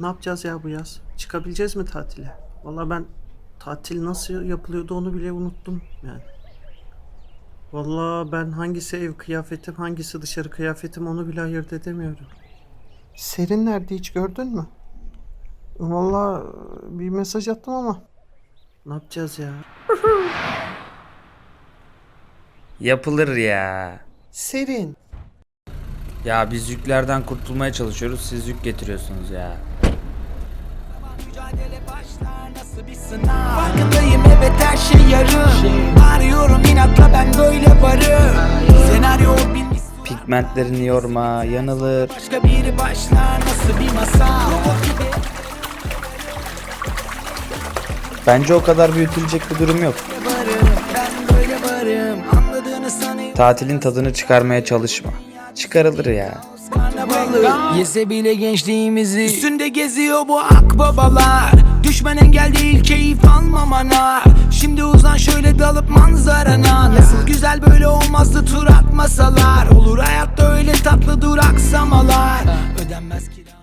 Ne yapacağız ya bu yaz? Çıkabileceğiz mi tatile? Vallahi ben tatil nasıl yapılıyordu onu bile unuttum yani. Vallahi ben hangisi ev kıyafetim, hangisi dışarı kıyafetim onu bile ayırt edemiyorum. Serin nerede hiç gördün mü? Vallahi bir mesaj attım ama. Ne yapacağız ya? Yapılır ya. Serin. Ya biz yüklerden kurtulmaya çalışıyoruz. Siz yük getiriyorsunuz ya. Mücadele başlar nasıl bir sınav Farkındayım evet her şey yarım Arıyorum inatla ben böyle varım Senaryo bilmiş Pigmentlerini yorma, yanılır. Başka biri başlar nasıl bir masal Bence o kadar büyütülecek bir durum yok. Tatilin tadını çıkarmaya çalışma. Çıkarılır ya. Karnavalı Yese bile gençliğimizi. Üstünde geziyor bu akbabalar Düşman engel değil keyif almamana. Şimdi uzan şöyle dalıp manzarana. Nasıl güzel böyle olmazdı tur atmasalar. Olur hayatta öyle tatlı duraksamalar. Ödenmez kira